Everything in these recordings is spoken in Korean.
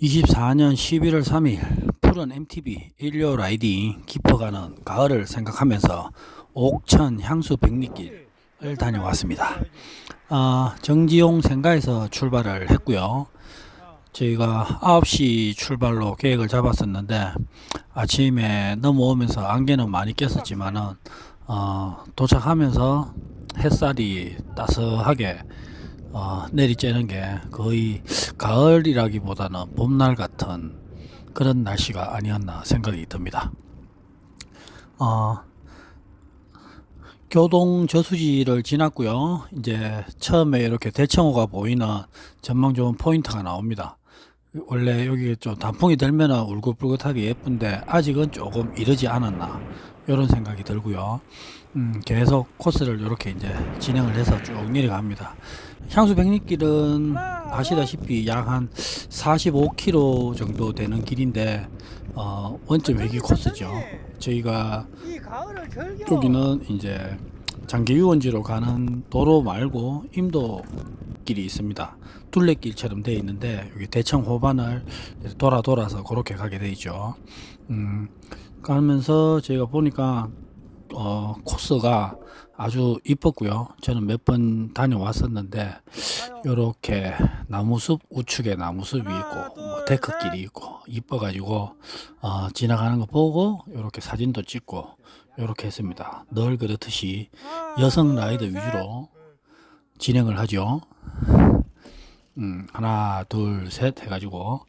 24년 11월 3일 푸른 MTB 일요 라이딩 깊어가는 가을을 생각하면서 옥천 향수 백리길을 다녀왔습니다. 아, 정지용 생가에서 출발을 했고요. 저희가 9시 출발로 계획을 잡았었는데 아침에 넘어오면서 안개는 많이 꼈었지만은 어, 도착하면서 햇살이 따스하게 어, 내리쬐는 게 거의 가을이라기보다는 봄날 같은 그런 날씨가 아니었나 생각이 듭니다. 어, 교동 저수지를 지났고요. 이제 처음에 이렇게 대청호가 보이는 전망 좋은 포인트가 나옵니다. 원래 여기 좀 단풍이 들면 울긋불긋하게 예쁜데 아직은 조금 이르지 않았나 이런 생각이 들고요. 음, 계속 코스를 이렇게 이제 진행을 해서 쭉 내려갑니다. 향수 백리길은 아시다시피 약 한 45km 정도 되는 길인데 어, 원점 회기 코스죠. 저희가 여기는 이제 장계유원지로 가는 도로 말고 임도 길이 있습니다. 둘레길처럼 되어 있는데 여기 대청 호반을 돌아 돌아서 그렇게 가게 되어 있죠. 음, 가면서 제가 보니까 어, 코스가 아주 이뻤고요. 저는 몇 번 다녀왔었는데 이렇게 나무숲 우측에 나무숲이 있고 뭐 데크길이 있고 이뻐가지고 어, 지나가는 거 보고 이렇게 사진도 찍고 이렇게 했습니다. 늘 그렇듯이 여성 라이더 위주로 진행을 하죠. 음, 하나 둘 셋 해가지고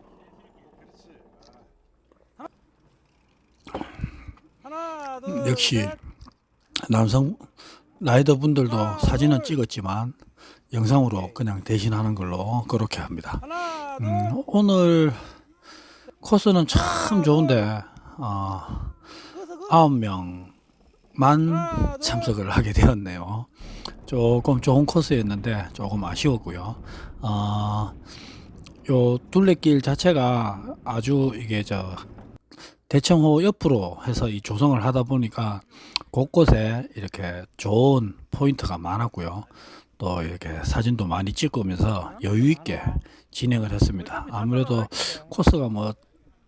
음, 역시 남성 라이더 분들도 사진은 찍었지만 영상으로 그냥 대신하는 걸로 그렇게 합니다. 음, 오늘 코스는 참 좋은데 어, 아홉 명 만 참석을 하게 되었네요. 조금 좋은 코스였는데 조금 아쉬웠고요. 어, 요 둘레길 자체가 아주 이게 저 대청호 옆으로 해서 이 조성을 하다 보니까 곳곳에 이렇게 좋은 포인트가 많았고요. 또 이렇게 사진도 많이 찍으면서 여유 있게 진행을 했습니다. 아무래도 코스가 뭐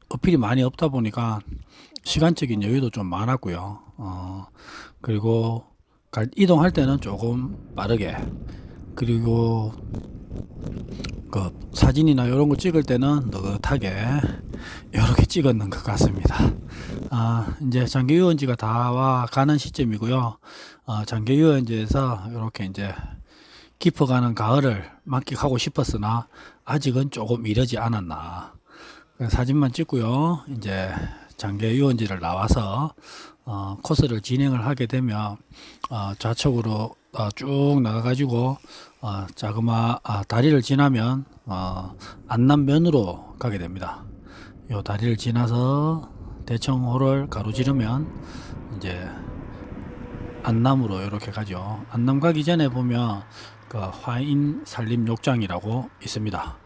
어필이 많이 없다 보니까 시간적인 여유도 좀 많았고요. 어, 그리고 이동할 때는 조금 빠르게 그리고 그 사진이나 이런 거 찍을 때는 느긋하게 이렇게 찍었는 것 같습니다. 아, 이제 장기 유원지가 다 와 가는 시점이고요. 어, 장기 유원지에서 이렇게 이제 깊어가는 가을을 만끽하고 싶었으나 아직은 조금 이르지 않았나. 사진만 찍고요. 이제 장기 유원지를 나와서 어, 코스를 진행을 하게 되면 어, 좌측으로 어, 쭉 나가가지고 어, 자그마 아, 다리를 지나면 어, 안남면으로 가게 됩니다. 요 다리를 지나서 대청호를 가로지르면 이제 안남으로 이렇게 가죠. 안남 가기 전에 보면 그 화인 산림 욕장이라고 있습니다.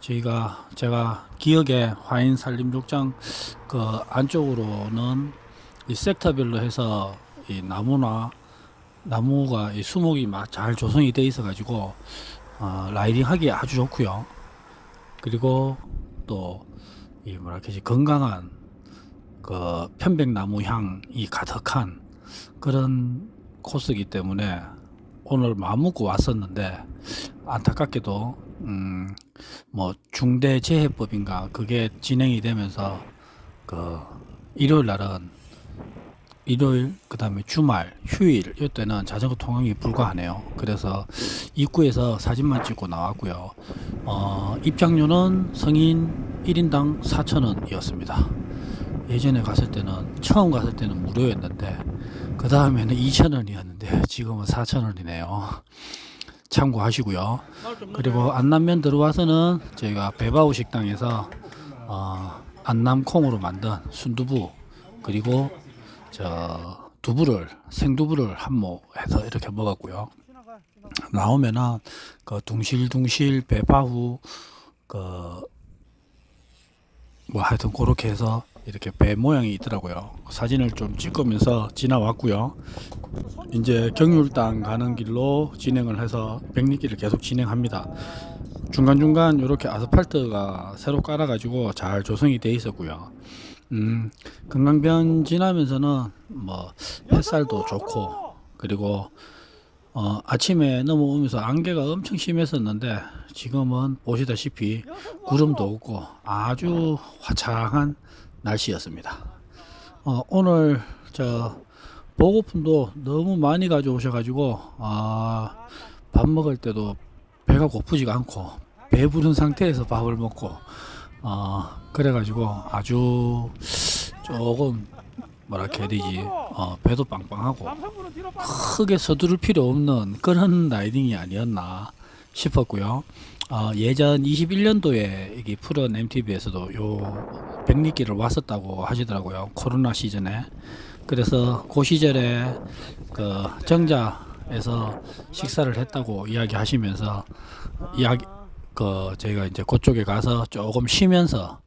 저희가 제가 기억에 화인 산림 욕장 그 안쪽으로는 이 섹터별로 해서 이 나무나 나무가 이 수목이 막 잘 조성이 돼 있어 가지고 어, 라이딩 하기 아주 좋고요. 그리고 또 이 뭐랄까 건강한 그 편백나무 향이 가득한 그런 코스이기 때문에 오늘 마음 먹고 왔었는데 안타깝게도 음 뭐 중대재해법인가 그게 진행이 되면서 그 일요일 날은 일요일 그다음에 주말 휴일 이때는 자전거 통행이 불가하네요. 그래서 입구에서 사진만 찍고 나왔고요. 어, 입장료는 성인 1인당 4,000원이었습니다. 예전에 갔을 때는 처음 갔을 때는 무료였는데 그 다음에는 2,000원이었는데 지금은 4,000원이네요. 참고하시고요. 그리고 안남면 들어와서는 저희가 배바우 식당에서 어, 안남콩으로 만든 순두부 그리고 저 두부를 생두부를 한모 해서 이렇게 먹었고요. 나오면은 그 둥실둥실 배바후 그뭐 하여튼 그렇게 해서 이렇게 배 모양이 있더라고요. 사진을 좀 찍으면서 지나왔고요. 이제 경율당 가는 길로 진행을 해서 백리길을 계속 진행합니다. 중간중간 이렇게 아스팔트가 새로 깔아가지고 잘 조성이 돼 있었고요. 음, 금강변 지나면서는 뭐 햇살도 좋고 그리고 어, 아침에 넘어오면서 안개가 엄청 심했었는데 지금은 보시다시피 구름도 없고 아주 화창한 날씨였습니다. 어, 오늘 저 보고품도 너무 많이 가져오셔가지고 아, 밥 먹을 때도 배가 고프지가 않고 배부른 상태에서 밥을 먹고 어, 그래가지고 아주 조금 뭐랄까 해야 되지 어, 배도 빵빵하고 크게 서두를 필요 없는 그런 라이딩이 아니었나 싶었고요. 어, 예전 21년도에 여기 푸른 MTV에서도 요 백리길을 왔었다고 하시더라고요. 코로나 시즌에. 그래서 그 시절에 그 정자에서 식사를 했다고 이야기하시면서 이야기 그 저희가 이제 그쪽에 가서 조금 쉬면서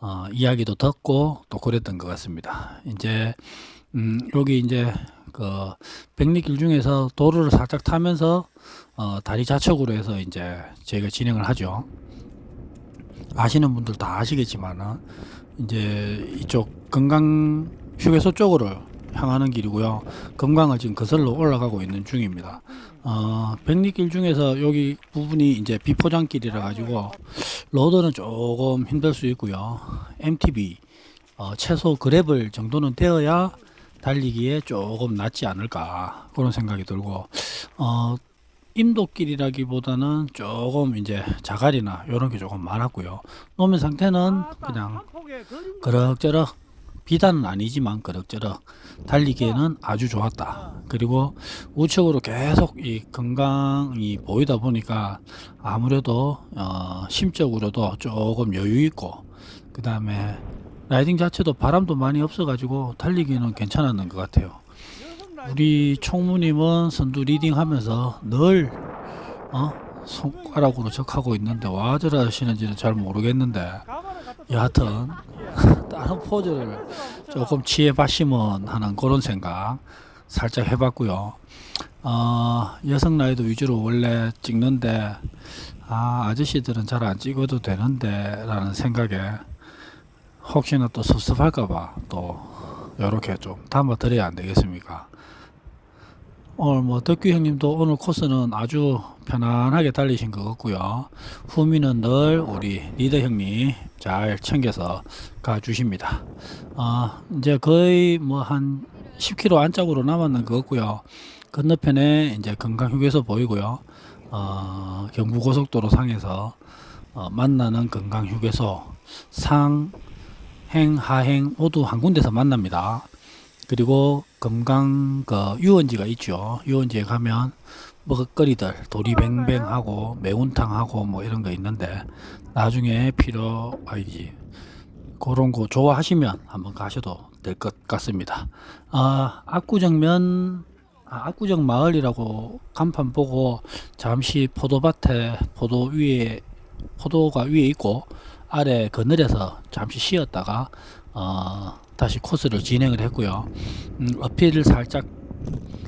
어, 이야기도 듣고 또 그랬던 것 같습니다. 이제 음, 여기 이제 그 백리길 중에서 도로를 살짝 타면서 어, 다리 좌측으로 해서 이제 저희가 진행을 하죠. 아시는 분들 다 아시겠지만은 이제 이쪽 건강 휴게소 쪽으로 향하는 길이고요. 금강을 지금 거슬러 올라가고 있는 중입니다. 어, 백리길 중에서 여기 부분이 이제 비포장길이라 가지고 로드는 조금 힘들 수 있고요. MTB 어, 최소 그래블 정도는 되어야 달리기에 조금 낫지 않을까 그런 생각이 들고 어, 임도길이라기보다는 조금 이제 자갈이나 이런 게 조금 많았고요. 노면 상태는 그냥 그럭저럭 비단은 아니지만 그럭저럭 달리기에는 아주 좋았다. 그리고 우측으로 계속 이 건강이 보이다 보니까 아무래도 어, 심적으로도 조금 여유 있고 그 다음에 라이딩 자체도 바람도 많이 없어가지고 달리기는 괜찮았는 것 같아요. 우리 총무님은 선두 리딩하면서 늘 어? 손가락으로 적하고 있는데 와 저러시는지는 잘 모르겠는데 여하튼 다른 포즈를 조금 취해봤으면 하는 그런 생각 살짝 해봤고요. 어, 여성 라이더 위주로 원래 찍는데 아 아저씨들은 잘 안 찍어도 되는데 라는 생각에 혹시나 또 섭섭할까봐 또 이렇게 좀 담아 드려야 안 되겠습니까? 오늘 뭐 덕규 형님도 오늘 코스는 아주 편안하게 달리신 것 같고요. 후미는 늘 우리 리더 형님 잘 챙겨서 가주십니다. 아 이제 거의 뭐 한 10km 안짝으로 남았는 것 같고요. 건너편에 이제 건강휴게소 보이고요. 어, 경부고속도로 상에서 어, 만나는 건강휴게소 상 행 하행 모두 한 군데서 만납니다. 그리고 금강 그 유원지가 있죠. 유원지에 가면 먹을거리들 도리뱅뱅하고 매운탕하고 뭐 이런 거 있는데 나중에 필요 아니지 그런 거 좋아하시면 한번 가셔도 될 것 같습니다. 아 압구정면 아, 압구정 마을이라고 간판 보고 잠시 포도밭에 포도 위에 포도가 위에 있고 아래 그늘에서 잠시 쉬었다가 어, 다시 코스를 진행을 했고요. 음, 어필을 살짝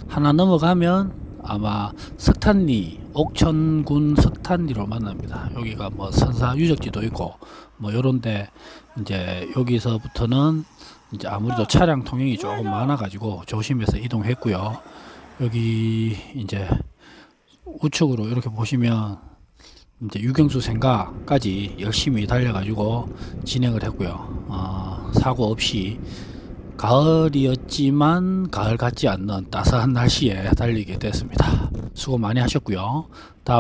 하나 넘어가면 아마 석탄리 옥천군 석탄리로 만납니다. 여기가 뭐 선사 유적지도 있고 뭐 요런데 이제 여기서부터는 이제 아무래도 차량 통행이 조금 많아가지고 조심해서 이동했고요. 여기 이제 우측으로 이렇게 보시면 이제 유경수 생가까지 열심히 달려가지고 진행을 했고요. 어, 사고 없이 가을이었지만 가을 같지 않는 따스한 날씨에 달리게 됐습니다. 수고 많이 하셨고요. 다음